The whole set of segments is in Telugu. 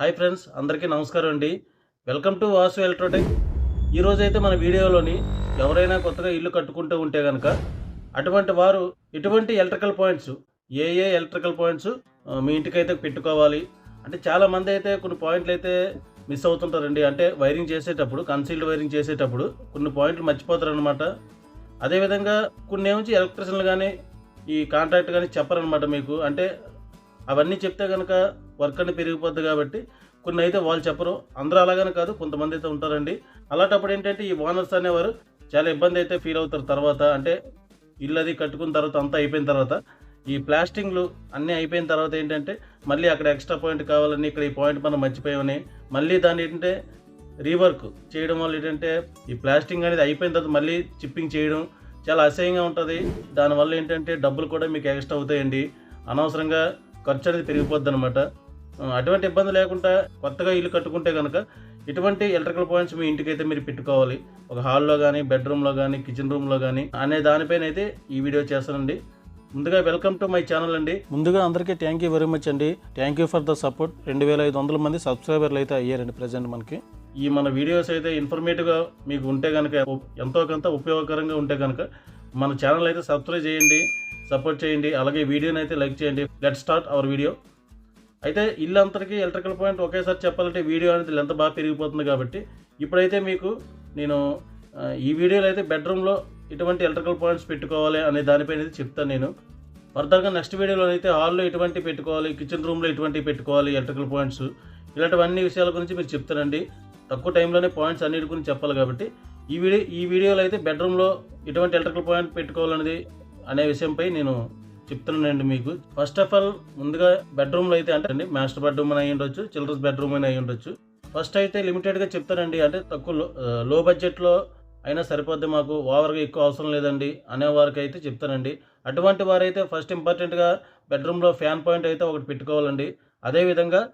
హాయ్ ఫ్రెండ్స్ అందరికీ నమస్కారం అండి. Welcome to Vasu Electrotech. ఈరోజు అయితే మన వీడియోలోని ఎవరైనా కొత్తగా ఇల్లు కట్టుకుంటూ ఉంటే కనుక అటువంటి వారు ఎటువంటి ఎలక్ట్రికల్ పాయింట్స్ ఏ ఏ ఎలక్ట్రికల్ పాయింట్స్ మీ ఇంటికైతే పెట్టుకోవాలి. అంటే చాలా మంది అయితే కొన్ని పాయింట్లు అయితే మిస్ అవుతుంటారండి. అంటే వైరింగ్ చేసేటప్పుడు కన్సీల్డ్ వైరింగ్ చేసేటప్పుడు కొన్ని పాయింట్లు మర్చిపోతారనమాట అదేవిధంగా కొన్ని ఏమించి ఎలక్ట్రిషన్లు కానీ ఈ కాంట్రాక్ట్ కానీ చెప్పరనమాట మీకు. అంటే అవన్నీ చెప్తే కనుక వర్క్ అనేది పెరిగిపోద్ది కాబట్టి కొన్ని అయితే వాళ్ళు చెప్పరు. అందరూ అలాగనే కాదు కొంతమంది అయితే ఉంటారండి. అలాంటప్పుడు ఏంటంటే ఈ ఓనర్స్ అనేవారు చాలా ఇబ్బంది అయితే ఫీల్ అవుతారు తర్వాత. అంటే ఇల్లు అది కట్టుకున్న తర్వాత అంతా అయిపోయిన తర్వాత. ఈ ప్లాస్టింగ్లు అన్నీ అయిపోయిన తర్వాత ఏంటంటే మళ్ళీ అక్కడ ఎక్స్ట్రా పాయింట్ కావాలని ఇక్కడ ఈ పాయింట్ మనం మర్చిపోయామని మళ్ళీ దాన్ని ఏంటంటే రీవర్క్ చేయడం వల్ల ఏంటంటే ఈ ప్లాస్టింగ్ అనేది అయిపోయిన తర్వాత మళ్ళీ చిప్పింగ్ చేయడం చాలా అసహ్యంగా ఉంటుంది. దానివల్ల ఏంటంటే డబ్బులు కూడా మీకు ఎక్స్ట్రా అవుతాయండి. అనవసరంగా ఖర్చు అనేది పెరిగిపోద్ది అనమాట అటువంటి ఇబ్బంది లేకుండా కొత్తగా ఇల్లు కట్టుకుంటే కనుక ఇటువంటి ఎలక్ట్రికల్ పాయింట్స్ మీ ఇంటికైతే మీరు పెట్టుకోవాలి. ఒక హాల్లో కానీ బెడ్రూమ్లో కానీ కిచెన్ రూమ్లో కానీ అనే దానిపైన అయితే ఈ వీడియో చేస్తానండి. ముందుగా వెల్కమ్ టు మై ఛానల్ అండి. ముందుగా అందరికీ థ్యాంక్ యూ వెరీ మచ్ అండి. Thank you for the support రెండు వేల ఐదు వందల మంది సబ్స్క్రైబర్లు అయితే అయ్యారండి ప్రజెంట్ మనకి. ఈ మన వీడియోస్ అయితే ఇన్ఫర్మేటివ్గా మీకు ఉంటే కనుక ఎంతో కొంత ఉపయోగకరంగా ఉంటే కనుక మన ఛానల్ అయితే సబ్స్క్రైబ్ చేయండి సపోర్ట్ చేయండి అలాగే వీడియోని అయితే లైక్ చేయండి. లెట్ స్టార్ట్ అవర్ వీడియో అయితే ఇల్లు ఎలక్ట్రికల్ పాయింట్ ఒకేసారి చెప్పాలంటే వీడియో అనేది ఎంత బాగా పెరిగిపోతుంది కాబట్టి ఇప్పుడైతే మీకు నేను ఈ వీడియోలో అయితే బెడ్రూమ్లో ఇటువంటి ఎలక్ట్రికల్ పాయింట్స్ పెట్టుకోవాలి అనే దానిపైన చెప్తాను నేను. ఫర్దర్గా నెక్స్ట్ వీడియోలో అయితే హాల్లో ఎటువంటి పెట్టుకోవాలి కిచెన్ రూమ్లో ఎటువంటి పెట్టుకోవాలి ఎలక్ట్రికల్ పాయింట్స్ ఇలాంటివన్నీ విషయాల గురించి మీరు చెప్తానండి. తక్కువ టైంలోనే పాయింట్స్ అన్నిటి గురించి చెప్పాలి కాబట్టి ఈ వీడియో ఈ వీడియోలో అయితే బెడ్రూమ్లో ఎటువంటి ఎలక్ట్రికల్ పాయింట్ పెట్టుకోవాలనేది అనే విషయంపై నేను చెప్తున్నానండి మీకు. ఫస్ట్ ఆఫ్ ఆల్ ముందుగా బెడ్రూమ్లో అయితే అంటే అండి మాస్టర్ బెడ్రూమ్ అని అయి ఉండొచ్చు చిల్డ్రన్స్ బెడ్రూమ్ అని అయి ఉండొచ్చు. ఫస్ట్ అయితే లిమిటెడ్గా చెప్తానండి అంటే తక్కువ లో- లో బడ్జెట్లో అయినా సరిపోద్ది మాకు ఓవర్గా ఎక్కువ అవసరం లేదండి అనే వారికి అయితే చెప్తానండి. అటువంటి వారైతే ఫస్ట్ ఇంపార్టెంట్గా బెడ్రూమ్లో ఫ్యాన్ పాయింట్ అయితే ఒకటి పెట్టుకోవాలండి. అదేవిధంగా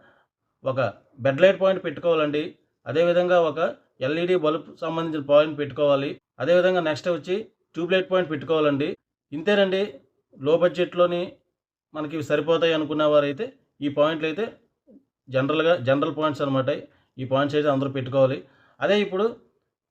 ఒక బెడ్ లైట్ పాయింట్ పెట్టుకోవాలండి. అదేవిధంగా ఒక ఎల్ఈడి బల్బ్ సంబంధించిన పాయింట్ పెట్టుకోవాలి. అదేవిధంగా నెక్స్ట్ వచ్చి ట్యూబ్ లైట్ పాయింట్ పెట్టుకోవాలండి. ఇంతేనండి. లో బడ్జెట్లోని మనకి సరిపోతాయి అనుకున్న వారైతే ఈ పాయింట్లు అయితే జనరల్గా జనరల్ పాయింట్స్ అనమాట ఈ పాయింట్స్ అయితే అందరూ పెట్టుకోవాలి. అదే ఇప్పుడు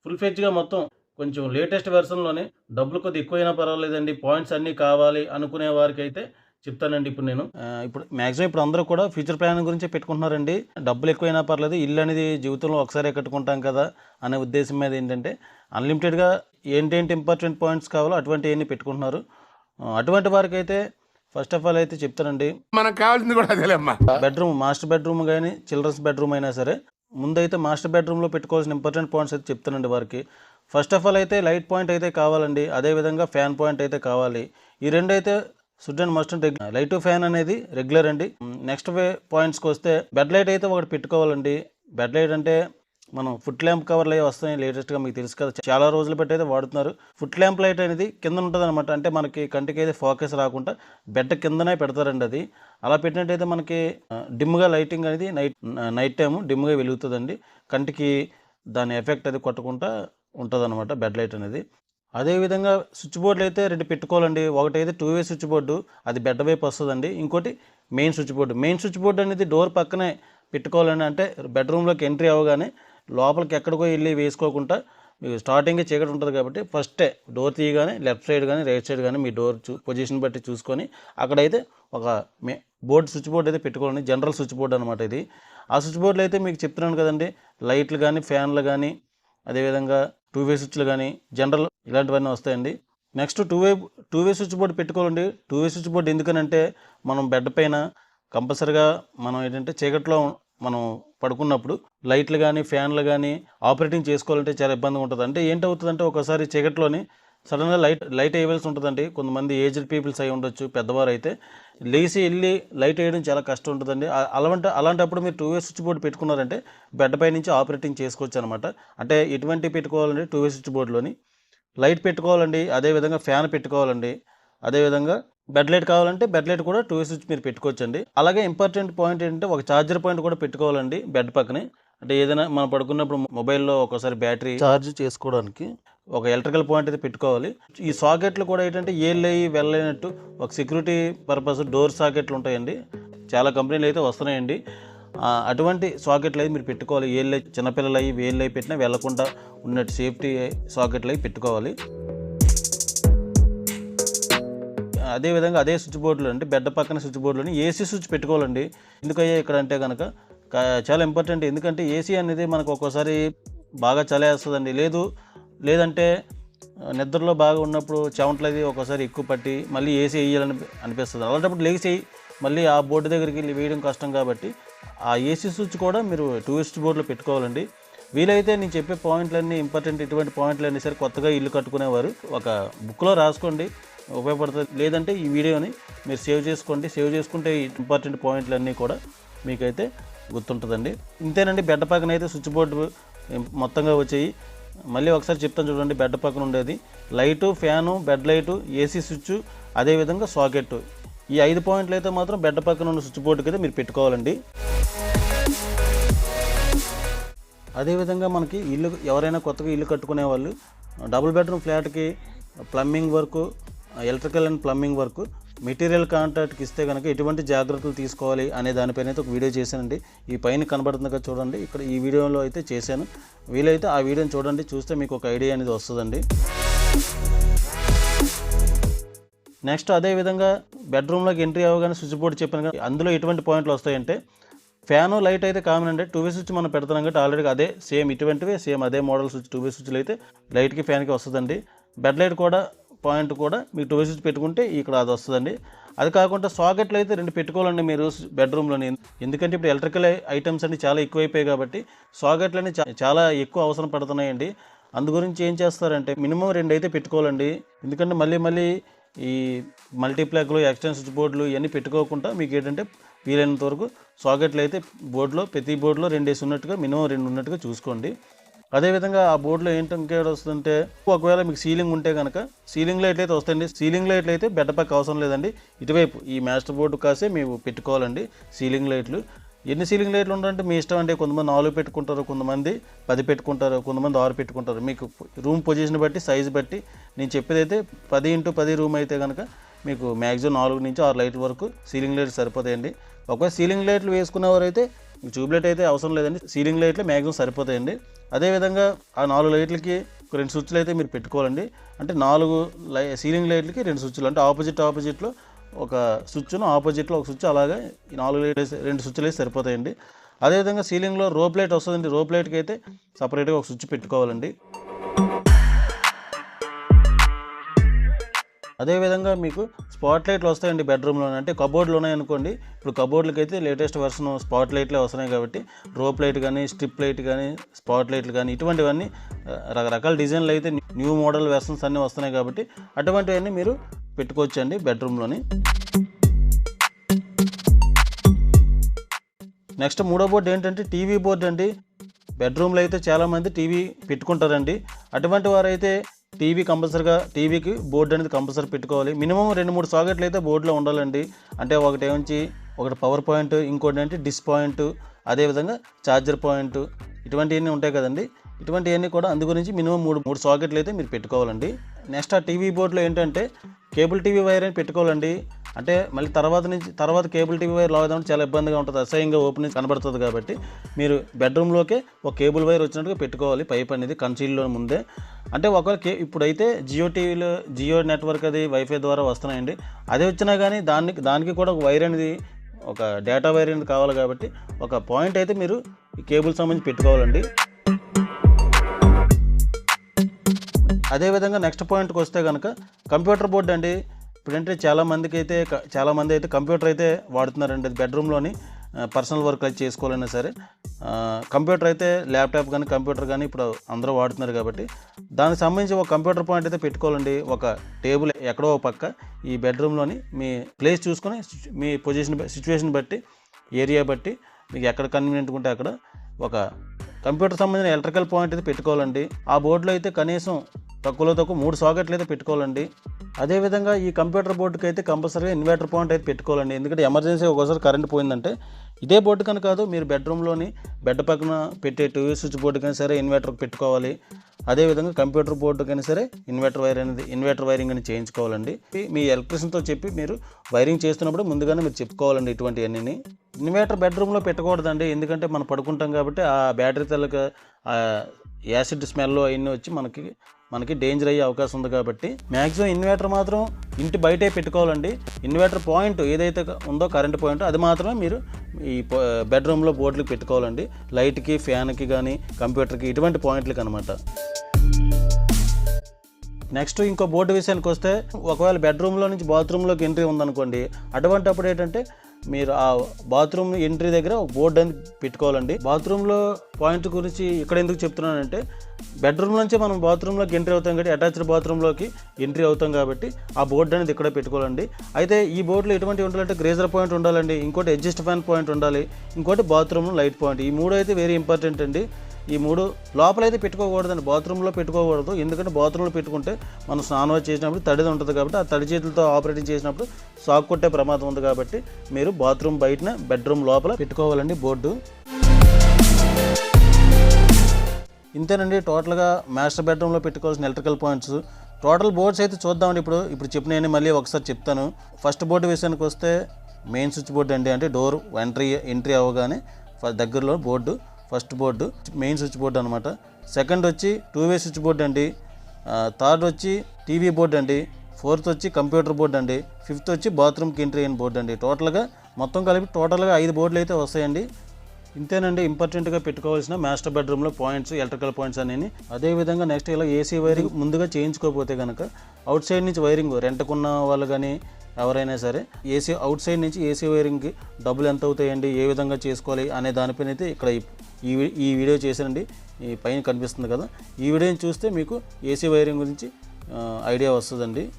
ఫుల్ ఫెజ్గా మొత్తం కొంచెం లేటెస్ట్ వెర్షన్లోనే డబ్బులు కొద్ది ఎక్కువైనా పర్వాలేదండి పాయింట్స్ అన్నీ కావాలి అనుకునే వారికి అయితే చెప్తానండి ఇప్పుడు నేను. ఇప్పుడు మ్యాక్సిమం ఇప్పుడు అందరూ కూడా ఫ్యూచర్ ప్లాన్ గురించి పెట్టుకుంటున్నారండి. డబ్బులు ఎక్కువైనా పర్లేదు ఇల్లు అనేది జీవితంలో ఒకసారి కట్టుకుంటాం కదా అనే ఉద్దేశం మీద ఏంటంటే అన్లిమిటెడ్గా ఏంటేంటి ఇంపార్టెంట్ పాయింట్స్ కావాలో అటువంటివన్నీ పెట్టుకుంటున్నారు. అటువంటి వారికి అయితే ఫస్ట్ ఆఫ్ ఆల్ అయితే చెప్తానండి. మనకు కావాల్సింది కూడా అదేలేమ్మా బెడ్రూమ్ మాస్టర్ బెడ్రూమ్ కానీ చిల్డ్రన్స్ బెడ్రూమ్ అయినా సరే ముందైతే మాస్టర్ బెడ్రూమ్లో పెట్టుకోవాల్సిన ఇంపార్టెంట్ పాయింట్స్ అయితే చెప్తానండి వారికి. ఫస్ట్ ఆఫ్ ఆల్ అయితే లైట్ పాయింట్ అయితే కావాలండి. అదేవిధంగా ఫ్యాన్ పాయింట్ అయితే కావాలి. ఈ రెండు అయితే should and must and light fan అనేది రెగ్యులర్ అండి. నెక్స్ట్ పాయింట్స్కి వస్తే బెడ్ లైట్ అయితే ఒకటి పెట్టుకోవాలండి. బెడ్ లైట్ అంటే మనం ఫుట్ ల్యాంప్ కవర్లు అవి వస్తాయి లేటెస్ట్గా మీకు తెలుసు కదా. చాలా రోజులు పెట్టి అయితే వాడుతున్నారు. ఫుట్ ల్యాంప్ లైట్ అనేది కింద ఉంటుంది అనమాట అంటే మనకి కంటికి అయితే ఫోకస్ రాకుండా బెడ్ కిందనే పెడతారండి అది. అలా పెట్టినట్టయితే మనకి డిమ్గా లైటింగ్ అనేది నైట్ నైట్ టైము డిమ్గా వెలుగుతుందండి. కంటికి దాని ఎఫెక్ట్ అది కొట్టకుండా ఉంటుంది అనమాట బెడ్ లైట్ అనేది అదేవిధంగా స్విచ్ బోర్డులు అయితే రెండు పెట్టుకోవాలండి. ఒకటి అయితే టూ వే స్విచ్ బోర్డు అది బెడ్ వైపు వస్తుందండి. ఇంకోటి main switch board main switch board అనేది డోర్ పక్కనే పెట్టుకోవాలని అంటే బెడ్రూమ్లోకి ఎంట్రీ అవ్వగానే లోపలికి ఎక్కడికో వెళ్ళి వేసుకోకుండా మీకు స్టార్టింగ్ చీకటి ఉంటుంది కాబట్టి ఫస్టే డోర్ తీయగానే లెఫ్ట్ సైడ్ కానీ రైట్ సైడ్ కానీ మీ డోర్ పొజిషన్ బట్టి చూసుకొని అక్కడైతే ఒక మే బోర్డు స్విచ్ బోర్డు అయితే పెట్టుకోవాలండి. జనరల్ స్విచ్ బోర్డు అనమాట ఇది. ఆ స్విచ్ బోర్డులో అయితే మీకు చెప్తున్నాను కదండి లైట్లు కానీ ఫ్యాన్లు కానీ అదేవిధంగా టూ వే స్విచ్లు కానీ జనరల్ ఇలాంటివన్నీ వస్తాయండి. Next two way two way switch board పెట్టుకోవాలండి. టూ వే స్విచ్ బోర్డు ఎందుకనంటే మనం బెడ్ పైన కంపల్సరిగా మనం ఏంటంటే చీకట్లో మనం పడుకున్నప్పుడు లైట్లు కానీ ఫ్యాన్లు కానీ ఆపరేటింగ్ చేసుకోవాలంటే చాలా ఇబ్బందిగా ఉంటుంది. అంటే ఏంటవుతుందంటే ఒకసారి చీకట్లోని సడన్గా లైట్ లైట్ వేయవలసి ఉంటుందండి. కొంతమంది ఏజ్డ్ పీపుల్స్ అయి ఉండొచ్చు పెద్దవారు అయితే లేచి వెళ్ళి లైట్ వేయడం చాలా కష్టం ఉంటుందండి. అలాంటి అలాంటప్పుడు మీరు టూ వే స్విచ్ బోర్డు పెట్టుకున్నారంటే బెడ్ పై నుంచి ఆపరేటింగ్ చేసుకోవచ్చు అనమాట అంటే ఎటువంటి పెట్టుకోవాలండి టూ వే స్విచ్ బోర్డులోని? లైట్ పెట్టుకోవాలండి అదేవిధంగా ఫ్యాన్ పెట్టుకోవాలండి అదేవిధంగా బెడ్ లైట్ కావాలంటే బెడ్ లైట్ కూడా టూ స్విచ్ మీరు పెట్టుకోవచ్చండి. అలాగే ఇంపార్టెంట్ పాయింట్ ఏంటంటే ఒక ఛార్జర్ పాయింట్ కూడా పెట్టుకోవాలండి బెడ్ పక్కనే. అంటే ఏదైనా మనం పడుకున్నప్పుడు మొబైల్లో ఒకసారి బ్యాటరీ ఛార్జ్ చేసుకోవడానికి ఒక ఎలక్ట్రికల్ పాయింట్ అయితే పెట్టుకోవాలి. ఈ సాకెట్లు కూడా ఏంటంటే ఏళ్ళయి వెళ్ళలేనట్టు ఒక సెక్యూరిటీ పర్పస్ డోర్ సాకెట్లు ఉంటాయండి. చాలా కంపెనీలు అయితే వస్తున్నాయండి. అటువంటి సాకెట్లు అయితే మీరు పెట్టుకోవాలి. ఏళ్ళు చిన్నపిల్లలు అయ్యి వేళ్ళు అయి పెట్టినా వెళ్ళకుండా ఉన్నట్టు సేఫ్టీ సాకెట్లు అయి పెట్టుకోవాలి. అదేవిధంగా అదే స్విచ్ బోర్డులో అంటే బెడ్ పక్కన స్విచ్ బోర్డులోని ఏసీ స్విచ్ పెట్టుకోవాలండి. ఎందుకయ్యా ఇక్కడ అంటే కనుక చాలా ఇంపార్టెంట్ ఎందుకంటే ఏసీ అనేది మనకు ఒక్కోసారి బాగా చలేస్తుందండి. లేదు లేదంటే నిద్రలో బాగా ఉన్నప్పుడు చెమటలు అది ఒక్కోసారి ఎక్కువ పట్టి మళ్ళీ ఏసీ వేయాలని అనిపిస్తుంది. అలాంటప్పుడు లేచి మళ్ళీ ఆ బోర్డు దగ్గరికి వెళ్ళి వేయడం కష్టం కాబట్టి ఆ ఏసీ స్విచ్ కూడా మీరు టూరిస్ట్ బోర్డులో పెట్టుకోవాలండి. వీలైతే నేను చెప్పే పాయింట్లన్నీ ఇంపార్టెంట్ ఇటువంటి పాయింట్లన్నీ సరే కొత్తగా ఇల్లు కట్టుకునేవారు. ఒక బుక్లో రాసుకోండి ఉపయోగపడుతుంది. లేదంటే ఈ వీడియోని మీరు సేవ్ చేసుకోండి. సేవ్ చేసుకుంటే ఇంపార్టెంట్ పాయింట్లన్నీ కూడా మీకైతే గుర్తుంటుందండి. ఇంతేనండి బెడ్ పక్కన అయితే స్విచ్ బోర్డు మొత్తంగా వచ్చాయి. మళ్ళీ ఒకసారి చెప్తాను చూడండి బెడ్ పక్కన ఉండేది. Light fan bed light AC switch అదేవిధంగా సాకెట్. ఈ ఐదు పాయింట్లు అయితే మాత్రం బెడ్ పక్కన ఉన్న స్విచ్ బోర్డుకి అయితే మీరు పెట్టుకోవాలండి. అదేవిధంగా మనకి ఇల్లు ఎవరైనా కొత్తగా ఇల్లు కట్టుకునే వాళ్ళు డబుల్ బెడ్రూమ్ ఫ్లాట్కి plumbing work electrical and plumbing work material కాంట్రాక్ట్కి ఇస్తే కనుక ఎటువంటి జాగ్రత్తలు తీసుకోవాలి అనే దానిపైన అయితే ఒక వీడియో చేశానండి. ఈ పైన కనబడుతుంది కదా చూడండి. ఇక్కడ ఈ వీడియోలో అయితే చేశాను. వీలైతే ఆ వీడియోని చూడండి. చూస్తే మీకు ఒక ఐడియా అనేది వస్తుందండి. నెక్స్ట్ అదే విధంగా బెడ్రూమ్లోకి ఎంట్రీ అవ్వగానే స్విచ్ బోర్డు చెప్పాను కానీ అందులో ఎటువంటి పాయింట్లు వస్తాయంటే ఫ్యాను లైట్ అయితే కామన్ అంటే టూ వే స్విచ్ మనం పెడతాం కాబట్టి ఆల్రెడీ అదే సేమ్ ఇటువంటివే సేమ్ అదే మోడల్ స్విచ్ టూ వే స్విచ్లు అయితే లైట్కి ఫ్యాన్కి వస్తుందండి. బెడ్ లైట్ కూడా పాయింట్ కూడా మీకు టూ వే పెట్టుకుంటే ఇక్కడ అది వస్తుందండి. అది కాకుండా సాకెట్లు అయితే రెండు పెట్టుకోవాలండి మీరు బెడ్రూమ్లోని. ఎందుకంటే ఇప్పుడు ఎలక్ట్రికల్ ఐటమ్స్ అన్ని చాలా ఎక్కువైపోయాయి కాబట్టి సాకెట్లు అన్ని చాలా ఎక్కువ అవసరం పడుతున్నాయండి. అందు గురించి ఏం చేస్తారంటే మినిమం రెండు అయితే పెట్టుకోవాలండి. ఎందుకంటే మళ్ళీ మళ్ళీ ఈ మల్టీప్లాక్లు ఎక్స్టెన్స్ స్విచ్ బోర్డులు ఇవన్నీ పెట్టుకోకుండా మీకు ఏంటంటే వీలైనంత వరకు సాకెట్లు అయితే బోర్డులో ప్రతి బోర్డులో రెండేసి ఉన్నట్టుగా మినిమం రెండు ఉన్నట్టుగా చూసుకోండి. అదేవిధంగా ఆ బోర్డులో ఏంటి ఇంకేడ వస్తుందంటే ఒకవేళ మీకు సీలింగ్ ఉంటే కనుక సీలింగ్ లైట్లు అయితే వస్తాయండి. సీలింగ్ లైట్లు అయితే బెడ్ పక్క అవసరం లేదండి. ఇటువైపు ఈ మాస్టర్ బోర్డు కాసే మేము పెట్టుకోవాలండి సీలింగ్ లైట్లు. ఎన్ని సీలింగ్ లైట్లు ఉండాలంటే మీ ఇష్టం అండి కొంతమంది నాలుగు పెట్టుకుంటారు కొంతమంది పది పెట్టుకుంటారు కొంతమంది ఆరు పెట్టుకుంటారు. మీకు రూమ్ పొజిషన్ బట్టి సైజు బట్టి నేను చెప్పేది అయితే పది ఇంటూ పది రూమ్ అయితే కనుక మీకు మ్యాక్సిమం నాలుగు నుంచి ఆరు లైట్ వరకు సీలింగ్ లైట్లు సరిపోతాయండి. ఒకవేళ సీలింగ్ లైట్లు వేసుకున్నవారైతే ట్యూబ్ లైట్ అయితే అవసరం లేదండి. సీలింగ్ లైట్లు మ్యాక్సిమం సరిపోతాయండి. అదేవిధంగా ఆ నాలుగు లైట్లకి ఒక రెండు స్విచ్లు అయితే మీరు పెట్టుకోవాలండి. అంటే నాలుగు లై సీలింగ్ లైట్లకి రెండు స్విచ్లు. అంటే ఆపోజిట్ ఆపోజిట్లో ఒక స్విచ్ను ఆపోజిట్లో ఒక స్విచ్ అలాగే నాలుగు లైట్ రెండు స్విచ్లు అయితే సరిపోతాయండి. అదేవిధంగా సీలింగ్లో రోప్ లైట్ వస్తుందండి. రోప్ లైట్కి అయితే సపరేట్గా ఒక స్విచ్ పెట్టుకోవాలండి. అదేవిధంగా మీకు స్పాట్ లైట్లు వస్తాయండి బెడ్రూమ్లో అంటే కబోర్డ్లు ఉన్నాయనుకోండి ఇప్పుడు కబోర్డ్లకి అయితే లేటెస్ట్ వర్షన్ స్పాట్ లైట్లే వస్తున్నాయి కాబట్టి రోప్ లైట్ కానీ స్ట్రిప్ లైట్ కానీ స్పాట్ లైట్లు కానీ ఇటువంటివన్నీ రకరకాల డిజైన్లు అయితే న్యూ మోడల్ వెర్షన్స్ అన్నీ వస్తున్నాయి కాబట్టి అటువంటివన్నీ మీరు పెట్టుకోవచ్చండి బెడ్రూమ్లోని. నెక్స్ట్ మూడో బోర్డు ఏంటంటే టీవీ బోర్డు అండి. బెడ్రూమ్లో అయితే చాలామంది టీవీ పెట్టుకుంటారండి. అటువంటి వారైతే టీవీ కంపల్సరీగా టీవీకి బోర్డు అనేది కంపల్సరీ పెట్టుకోవాలి. మినిమం రెండు మూడు సాకెట్లు అయితే బోర్డులో ఉండాలండి. అంటే ఒకటి ఏమించి ఒకటి పవర్ పాయింట్ ఇంకోటి ఏంటి? డిస్ పాయింట్ అదేవిధంగా ఛార్జర్ పాయింట్ ఇటువంటివన్నీ ఉంటాయి కదండి. ఇటువంటివన్నీ కూడా అందు గురించి మినిమం మూడు మూడు సాకెట్లు అయితే మీరు పెట్టుకోవాలండి. నెక్స్ట్ ఆ టీవీ బోర్డులో ఏంటంటే కేబుల్ టీవీ వైర్ అని పెట్టుకోవాలండి. అంటే మళ్ళీ తర్వాత నుంచి తర్వాత కేబుల్ టీవీ వైర్ లాగదామంటే చాలా ఇబ్బందిగా ఉంటుంది. అసహ్యంగా ఓపెన్ కనబడుతుంది కాబట్టి మీరు బెడ్రూమ్లోకే ఒక కేబుల్ వైర్ వచ్చినట్టుగా పెట్టుకోవాలి. పైప్ అనేది కన్సీల్లో ముందే. అంటే ఒకవేళ కే ఇప్పుడైతే జియో టీవీలో జియో నెట్వర్క్ అది వైఫై ద్వారా వస్తున్నాయండి. అదే వచ్చినా కానీ దానికి దానికి కూడా ఒక వైర్ అనేది ఒక డేటా వైర్ అనేది కావాలి కాబట్టి ఒక పాయింట్ అయితే మీరు ఈ కేబుల్ సంబంధించి పెట్టుకోవాలండి. అదేవిధంగా నెక్స్ట్ పాయింట్కి వస్తే కనుక కంప్యూటర్ బోర్డు అండి. ఇప్పుడంటే చాలామందికి అయితే చాలామంది అయితే కంప్యూటర్ అయితే వాడుతున్నారండి. బెడ్రూమ్లోని పర్సనల్ వర్క్ అయితే చేసుకోవాలన్నా సరే కంప్యూటర్ అయితే ల్యాప్టాప్ కానీ కంప్యూటర్ కానీ ఇప్పుడు అందరూ వాడుతున్నారు కాబట్టి దానికి సంబంధించి ఒక కంప్యూటర్ పాయింట్ అయితే పెట్టుకోవాలండి. ఒక టేబుల్ ఎక్కడో పక్క ఈ బెడ్రూమ్లోని మీ ప్లేస్ చూసుకొని మీ పొజిషన్ సిచ్యువేషన్ బట్టి ఏరియా బట్టి మీకు ఎక్కడ కన్వీనియంట్గా ఉంటే అక్కడ ఒక కంప్యూటర్ సంబంధించిన ఎలక్ట్రికల్ పాయింట్ అయితే పెట్టుకోవాలండి. ఆ బోర్డులో అయితే కనీసం తక్కువలో తక్కువ మూడు సాకెట్లు అయితే పెట్టుకోవాలండి. అదేవిధంగా ఈ కంప్యూటర్ బోర్డుకి అయితే కంపల్సరీగా ఇన్వర్టర్ పాయింట్ అయితే పెట్టుకోవాలండి. ఎందుకంటే ఎమర్జెన్సీ ఒకసారి కరెంట్ పోయిందంటే ఇదే బోర్డు కనుక కాదు మీరు బెడ్రూమ్లోని బెడ్ పక్కన పెట్టే టీవీ స్విచ్ బోర్డు కానీ సరే ఇన్వర్టర్ పెట్టుకోవాలి. అదేవిధంగా కంప్యూటర్ బోర్డుకైనా సరే ఇన్వర్టర్ వైర్ అనేది ఇన్వర్టర్ వైరింగ్ అని చేయించుకోవాలండి. మీ ఎలక్ట్రిషియన్తో చెప్పి మీరు వైరింగ్ చేస్తున్నప్పుడు ముందుగానే మీరు చెప్పుకోవాలండి ఇటువంటివన్నీ ఇన్వర్టర్ బెడ్రూమ్లో పెట్టకూడదండి. ఎందుకంటే మనం పడుకుంటాం కాబట్టి ఆ బ్యాటరీ తలక యాసిడ్ స్మెల్ అవన్నీ వచ్చి మనకి మనకి డేంజర్ అయ్యే అవకాశం ఉంది కాబట్టి మ్యాక్సిమం ఇన్వర్టర్ మాత్రం ఇంటి బయటే పెట్టుకోవాలండి. ఇన్వర్టర్ పాయింట్ ఏదైతే ఉందో కరెంట్ పాయింట్ అది మాత్రమే మీరు ఈ బెడ్రూమ్లో బోర్డులకు పెట్టుకోవాలండి. లైట్కి ఫ్యాన్కి కానీ కంప్యూటర్కి ఇటువంటి పాయింట్లకి అనమాట నెక్స్ట్ ఇంకో బోర్డు విషయానికి వస్తే ఒకవేళ బెడ్రూమ్లో నుంచి బాత్రూంలోకి ఎంట్రీ ఉందనుకోండి అటువంటప్పుడు ఏంటంటే మీరు ఆ బాత్రూమ్ ఎంట్రీ దగ్గర బోర్డు అనేది పెట్టుకోవాలండి. బాత్రూంలో పాయింట్ గురించి ఇక్కడ ఎందుకు చెప్తున్నానంటే బెడ్రూమ్ నుంచి మనం బాత్రూంలోకి ఎంట్రీ అవుతాం కాబట్టి అటాచ్డ్ బాత్రూంలోకి ఎంట్రీ అవుతాం కాబట్టి ఆ బోర్డు అనేది ఇక్కడ పెట్టుకోవాలండి. అయితే ఈ బోర్డులో ఎటువంటి ఉండాలంటే గ్రేజర్ పాయింట్ ఉండాలండి ఇంకోటి అడ్జస్ట్ ఫ్యాన్ పాయింట్ ఉండాలి ఇంకోటి బాత్రూమ్ లైట్ పాయింట్. ఈ మూడు అయితే వెరీ ఇంపార్టెంట్ అండి. ఈ మూడు లోపలైతే పెట్టుకోకూడదండి. బాత్రూంలో పెట్టుకోకూడదు. ఎందుకంటే బాత్రూంలో పెట్టుకుంటే మనం స్నానం చేసినప్పుడు తడిది ఉంటుంది కాబట్టి ఆ తడి చేతులతో ఆపరేటింగ్ చేసినప్పుడు షాక్ కొట్టే ప్రమాదం ఉంది కాబట్టి మీరు బాత్రూమ్ బయటన బెడ్రూమ్ లోపల పెట్టుకోవాలండి బోర్డు. ఇంతేనండి టోటల్గా మాస్టర్ బెడ్రూమ్లో పెట్టుకోవాల్సిన ఎలక్ట్రికల్ పాయింట్స్. టోటల్ బోర్డ్స్ అయితే చూద్దామండి ఇప్పుడు. ఇప్పుడు చెప్పిన మళ్ళీ ఒకసారి చెప్తాను. ఫస్ట్ బోర్డు విషయానికి వస్తే మెయిన్ స్విచ్ బోర్డు అండి. అంటే డోర్ ఎంట్రీ ఎంట్రీ అవ్వగానే దగ్గరలో board. First board main switch board అనమాట సెకండ్ వచ్చి టూ వే స్విచ్ బోర్డు అండి. థర్డ్ వచ్చి టీవీ బోర్డు అండి. ఫోర్త్ వచ్చి కంప్యూటర్ బోర్డు అండి. ఫిఫ్త్ వచ్చి బాత్రూమ్కి ఎంట్రీ అయిన బోర్డు అండి. టోటల్గా మొత్తం కలిపి టోటల్గా ఐదు బోర్డులు అయితే వస్తాయండి. ఇంతేనండి ఇంపార్టెంట్గా పెట్టుకోవాల్సిన మాస్టర్ బెడ్రూమ్లో పాయింట్స్ ఎలక్ట్రికల్ పాయింట్స్ అనేవి అదేవిధంగా నెక్స్ట్ ఇలా ఏసీ వైరింగ్ ముందుగా చేయించుకోకపోతే కనుక అవుట్ సైడ్ నుంచి వైరింగ్ రెంట్కున్న వాళ్ళు కానీ ఎవరైనా సరే ఏసీ అవుట్ సైడ్ నుంచి ఏసీ వైరింగ్కి డబ్బులు ఎంత అవుతాయండి ఏ విధంగా చేసుకోవాలి అనే దానిపైన అయితే ఇక్కడ ఈ- ఈ వీడియో చేశానండి. ఈ పైన కనిపిస్తుంది కదా. ఈ వీడియోని చూస్తే మీకు ఏసీ వైరింగ్ గురించి ఐడియా వస్తుందండి.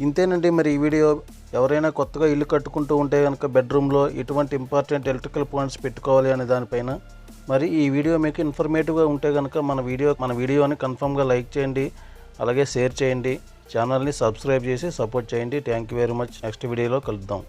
ఇంతేనండి మరి ఈ వీడియో. ఎవరైనా కొత్తగా ఇల్లు కట్టుకుంటూ ఉంటే కనుక బెడ్రూమ్లో ఎటువంటి ఇంపార్టెంట్ ఎలక్ట్రికల్ పాయింట్స్ పెట్టుకోవాలి అనే దానిపైన. మరి ఈ వీడియో మీకు ఇన్ఫర్మేటివ్గా ఉంటే కనుక మన వీడియో మన వీడియోని కన్ఫర్మ్గా లైక్ చేయండి. అలాగే షేర్ చేయండి. ఛానల్ని సబ్స్క్రైబ్ చేసి సపోర్ట్ చేయండి. Thank you very much. Next వీడియోలో కలుద్దాం.